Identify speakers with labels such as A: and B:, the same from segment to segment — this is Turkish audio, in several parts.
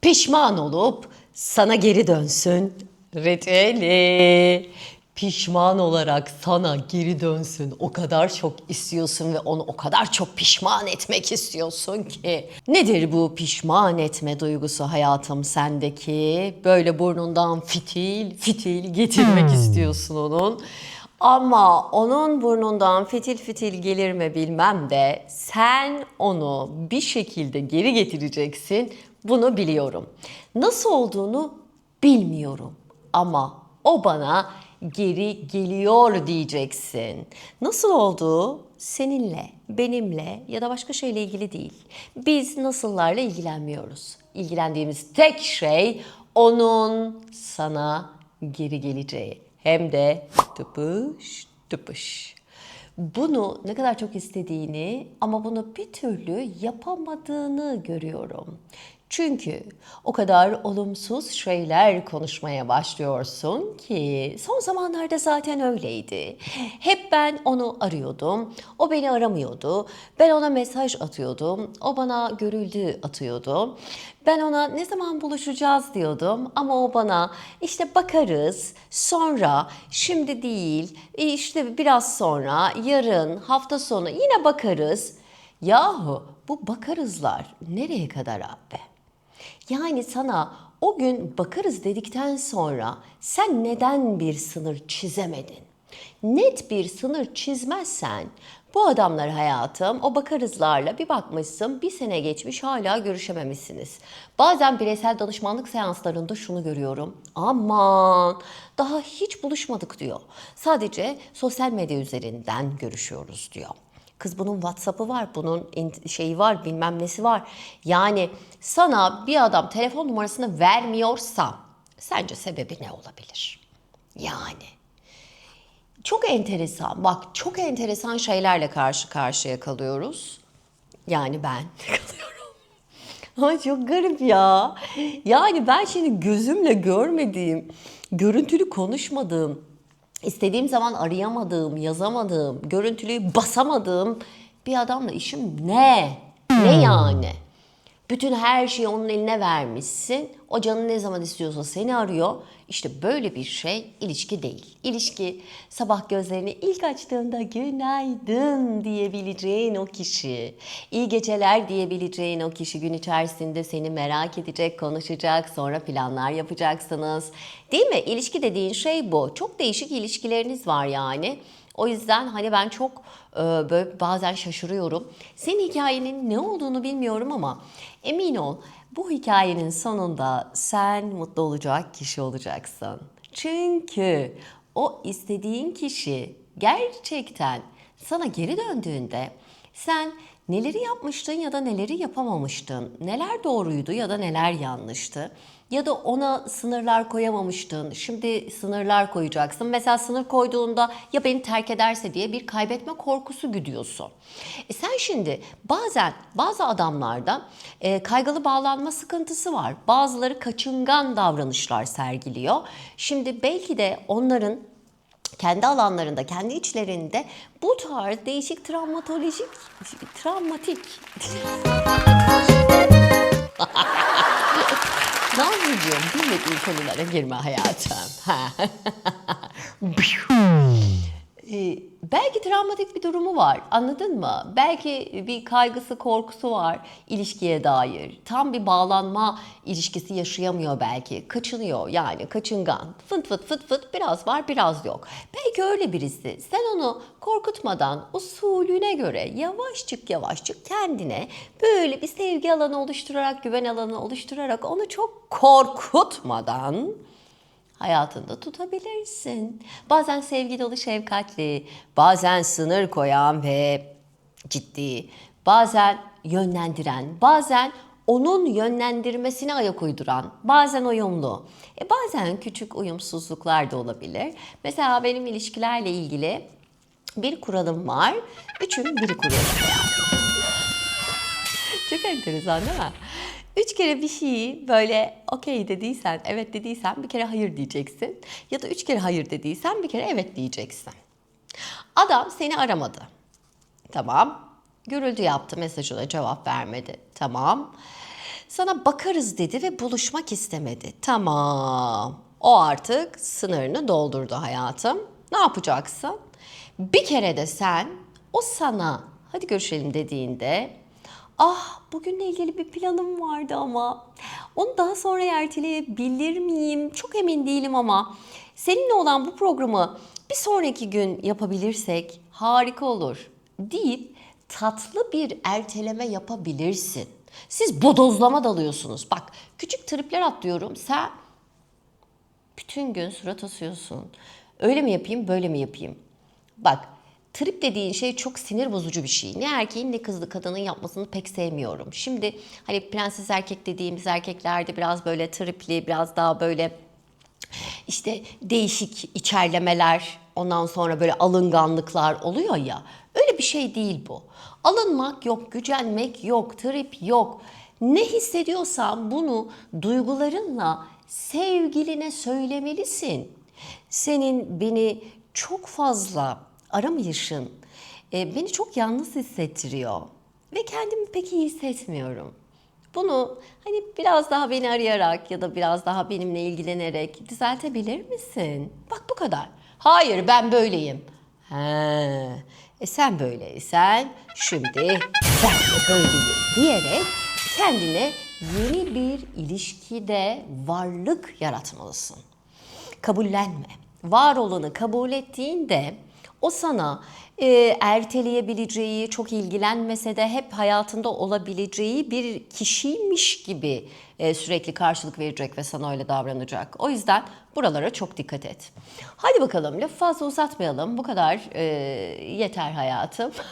A: pişman olup sana geri dönsün ritüeli. Pişman olarak sana geri dönsün. O kadar çok istiyorsun ve onu o kadar çok pişman etmek istiyorsun ki. Nedir bu pişman etme duygusu hayatım sendeki? Böyle burnundan fitil fitil getirmek istiyorsun onun. Ama onun burnundan fitil fitil gelir mi bilmem de sen onu bir şekilde geri getireceksin. Bunu biliyorum. Nasıl olduğunu bilmiyorum ama o bana geri geliyor diyeceksin. Nasıl olduğu seninle, benimle ya da başka şeyle ilgili değil. Biz nasıllarla ilgilenmiyoruz. İlgilendiğimiz tek şey onun sana geri geleceği. Hem de tıpış tıpış. Bunu ne kadar çok istediğini ama bunu bir türlü yapamadığını görüyorum. Çünkü o kadar olumsuz şeyler konuşmaya başlıyorsun ki son zamanlarda zaten öyleydi. Hep ben onu arıyordum, o beni aramıyordu. Ben ona mesaj atıyordum, o bana görüldü atıyordu. Ben ona ne zaman buluşacağız diyordum ama o bana işte bakarız, sonra, şimdi değil, işte biraz sonra, yarın, hafta sonu yine bakarız. Yahu bu bakarızlar nereye kadar abi? Yani sana o gün bakarız dedikten sonra sen neden bir sınır çizemedin? Net bir sınır çizmezsen bu adamlar hayatım o bakarızlarla bir bakmışsın bir sene geçmiş hala görüşememişsiniz. Bazen bireysel danışmanlık seanslarında şunu görüyorum. Aman daha hiç buluşmadık diyor. Sadece sosyal medya üzerinden görüşüyoruz diyor. Kız bunun WhatsApp'ı var, bunun şeyi var, bilmem nesi var. Yani sana bir adam telefon numarasını vermiyorsa sence sebebi ne olabilir? Yani çok enteresan, bak çok enteresan şeylerle karşı karşıya kalıyoruz. Yani ben kalıyorum. Ama çok garip ya. Yani ben şimdi gözümle görmediğim, görüntülü konuşmadığım, istediğim zaman arayamadığım, yazamadığım, görüntülüyü basamadığım bir adamla işim ne? Ne yani? Bütün her şeyi onun eline vermişsin. O canı ne zaman istiyorsa seni arıyor. İşte böyle bir şey ilişki değil. İlişki sabah gözlerini ilk açtığında günaydın diyebileceğin o kişi. iyi geceler diyebileceğin o kişi gün içerisinde seni merak edecek, konuşacak, sonra planlar yapacaksınız. Değil mi? İlişki dediğin şey bu. Çok değişik ilişkileriniz var yani. O yüzden hani ben çok e, böyle bazen şaşırıyorum. Senin hikayenin ne olduğunu bilmiyorum ama emin ol bu hikayenin sonunda sen mutlu olacak kişi olacaksın. Çünkü o istediğin kişi gerçekten sana geri döndüğünde sen neleri yapmıştın ya da neleri yapamamıştın, neler doğruydu ya da neler yanlıştı ya da ona sınırlar koyamamıştın. Şimdi sınırlar koyacaksın. Mesela sınır koyduğunda ya beni terk ederse diye bir kaybetme korkusu güdüyorsun. E sen şimdi bazen bazı adamlarda e, kaygılı bağlanma sıkıntısı var. Bazıları kaçıngan davranışlar sergiliyor. Şimdi belki de onların kendi alanlarında, kendi içlerinde bu tarz değişik travmatolojik, travmatik. Nazlıcığım bilmediğin konulara girme hayatım. Ee, belki travmatik bir durumu var anladın mı? Belki bir kaygısı korkusu var ilişkiye dair. Tam bir bağlanma ilişkisi yaşayamıyor belki. Kaçınıyor yani kaçıngan. Fıt fıt fıt fıt biraz var biraz yok. Belki öyle birisi. Sen onu korkutmadan usulüne göre yavaşçık yavaşçık kendine böyle bir sevgi alanı oluşturarak, güven alanı oluşturarak onu çok korkutmadan hayatında tutabilirsin. Bazen sevgi dolu şefkatli, bazen sınır koyan ve ciddi, bazen yönlendiren, bazen onun yönlendirmesine ayak uyduran, bazen uyumlu, e bazen küçük uyumsuzluklar da olabilir. Mesela benim ilişkilerle ilgili bir kuralım var. Üçün biri kuruyorum. Çok enteresan değil mi? Üç kere bir şeyi böyle okey dediysen, evet dediysen bir kere hayır diyeceksin. Ya da üç kere hayır dediysen bir kere evet diyeceksin. Adam seni aramadı. Tamam. Görüldü yaptı mesajına cevap vermedi. Tamam. Sana bakarız dedi ve buluşmak istemedi. Tamam. O artık sınırını doldurdu hayatım. Ne yapacaksın? Bir kere de sen o sana hadi görüşelim dediğinde ah bugünle ilgili bir planım vardı ama onu daha sonra erteleyebilir miyim? Çok emin değilim ama seninle olan bu programı bir sonraki gün yapabilirsek harika olur deyip tatlı bir erteleme yapabilirsin. Siz bodozlama dalıyorsunuz. Bak küçük tripler atlıyorum. Sen bütün gün surat asıyorsun. Öyle mi yapayım, böyle mi yapayım? Bak, trip dediğin şey çok sinir bozucu bir şey. Ne erkeğin ne kızlı kadının yapmasını pek sevmiyorum. Şimdi hani prenses erkek dediğimiz erkeklerde biraz böyle tripli, biraz daha böyle işte değişik içerlemeler, ondan sonra böyle alınganlıklar oluyor ya. Öyle bir şey değil bu. Alınmak yok, gücenmek yok, trip yok. Ne hissediyorsan bunu duygularınla sevgiline söylemelisin. Senin beni çok fazla aramayışın e, beni çok yalnız hissettiriyor ve kendimi pek iyi hissetmiyorum. Bunu hani biraz daha beni arayarak ya da biraz daha benimle ilgilenerek düzeltebilir misin? Bak bu kadar. Hayır ben böyleyim. He, e sen böyleysen şimdi ben de böyleyim diyerek kendine yeni bir ilişkide varlık yaratmalısın. Kabullenme. Var olanı kabul ettiğinde o sana e, erteleyebileceği, çok ilgilenmese de hep hayatında olabileceği bir kişiymiş gibi e, sürekli karşılık verecek ve sana öyle davranacak. O yüzden buralara çok dikkat et. Hadi bakalım lafı fazla uzatmayalım. Bu kadar e, yeter hayatım.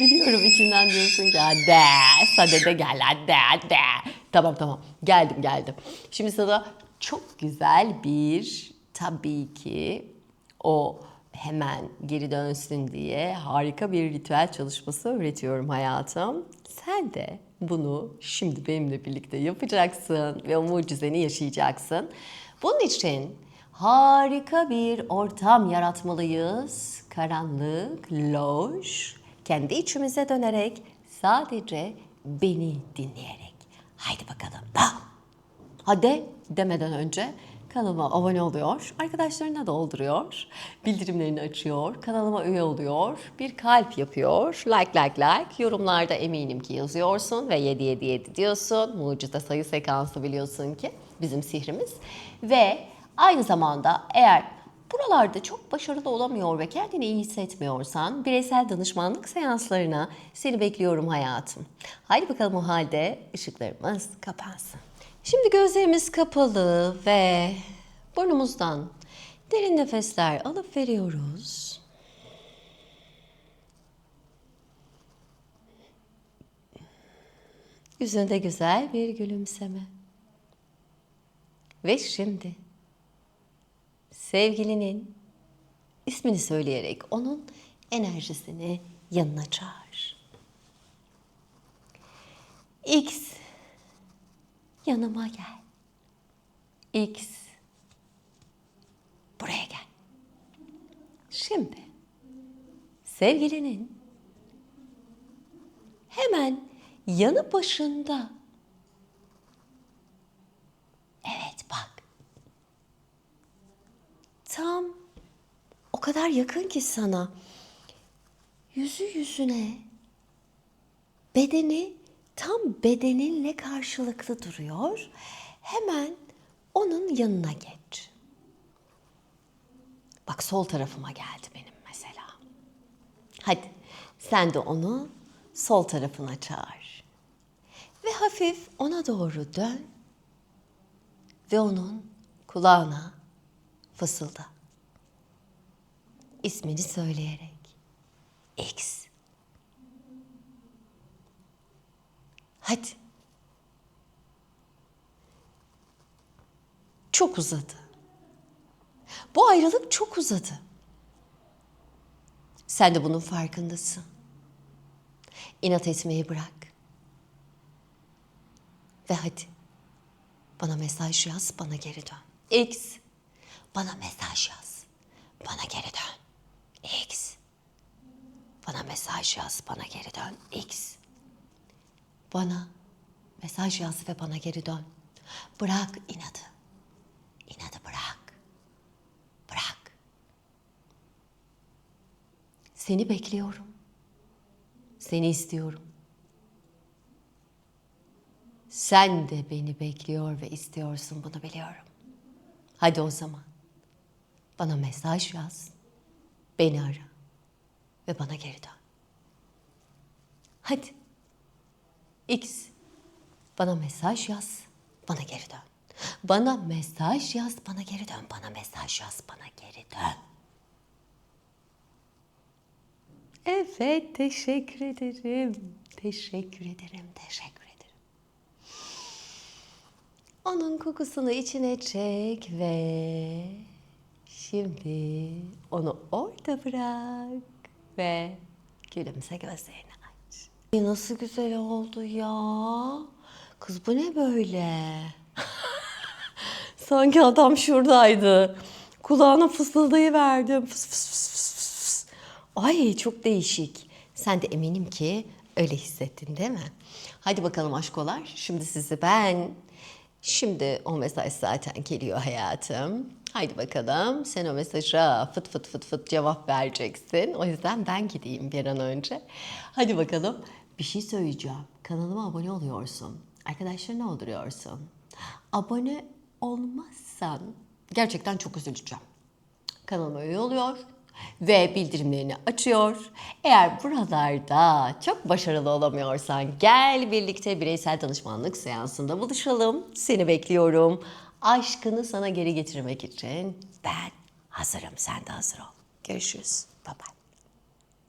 A: Biliyorum içinden diyorsun ki hadi sade de gel hadi hadi. Tamam tamam geldim geldim. Şimdi sana çok güzel bir tabii ki o hemen geri dönsün diye harika bir ritüel çalışması öğretiyorum hayatım. Sen de bunu şimdi benimle birlikte yapacaksın ve o mucizeni yaşayacaksın. Bunun için harika bir ortam yaratmalıyız. Karanlık, loş, kendi içimize dönerek sadece beni dinleyerek. Haydi bakalım. Ha! Hadi demeden önce kanalıma abone oluyor, arkadaşlarına dolduruyor, bildirimlerini açıyor, kanalıma üye oluyor, bir kalp yapıyor, like like like, yorumlarda eminim ki yazıyorsun ve 777 diyorsun, mucize sayı sekansı biliyorsun ki bizim sihrimiz ve aynı zamanda eğer Buralarda çok başarılı olamıyor ve kendini iyi hissetmiyorsan bireysel danışmanlık seanslarına seni bekliyorum hayatım. Haydi bakalım o halde ışıklarımız kapansın. Şimdi gözlerimiz kapalı ve burnumuzdan derin nefesler alıp veriyoruz. Yüzünde güzel bir gülümseme. Ve şimdi sevgilinin ismini söyleyerek onun enerjisini yanına çağır. X yanıma gel. X buraya gel. Şimdi sevgilinin hemen yanı başında Evet bak tam o kadar yakın ki sana. Yüzü yüzüne bedeni tam bedeninle karşılıklı duruyor. Hemen onun yanına geç. Bak sol tarafıma geldi benim mesela. Hadi sen de onu sol tarafına çağır. Ve hafif ona doğru dön ve onun kulağına fısılda. İsmini söyleyerek. X. Hadi. Çok uzadı. Bu ayrılık çok uzadı. Sen de bunun farkındasın. İnat etmeyi bırak. Ve hadi. Bana mesaj yaz, bana geri dön. X. Bana mesaj yaz. Bana geri dön. X. Bana mesaj yaz, bana geri dön. X. Bana mesaj yaz ve bana geri dön. Bırak inadı. İnadı bırak. Bırak. Seni bekliyorum. Seni istiyorum. Sen de beni bekliyor ve istiyorsun bunu biliyorum. Hadi o zaman. Bana mesaj yaz. Beni ara. Ve bana geri dön. Hadi. X. Bana mesaj yaz. Bana geri dön. Bana mesaj yaz. Bana geri dön. Bana mesaj yaz. Bana geri dön. Evet, teşekkür ederim. Teşekkür ederim, teşekkür ederim. Onun kokusunu içine çek ve şimdi onu orada bırak ve gülümse gözlerini. Ay, Nasıl güzel oldu ya. Kız bu ne böyle? Sanki adam şuradaydı. Kulağına fısıldayıverdim. Fıs fıs fıs fıs fıs fıs. Ay çok değişik. Sen de eminim ki öyle hissettin değil mi? Hadi bakalım aşkolar. Şimdi sizi ben... Şimdi o mesaj zaten geliyor hayatım. Haydi bakalım sen o mesaja fıt fıt fıt fıt cevap vereceksin. O yüzden ben gideyim bir an önce. Hadi bakalım bir şey söyleyeceğim. Kanalıma abone oluyorsun. Arkadaşlarını olduruyorsun. Abone olmazsan gerçekten çok üzüleceğim. Kanalıma üye oluyor ve bildirimlerini açıyor. Eğer buralarda çok başarılı olamıyorsan gel birlikte bireysel danışmanlık seansında buluşalım. Seni bekliyorum. Aşkını sana geri getirmek için ben hazırım. Sen de hazır ol. Görüşürüz. Bye bye.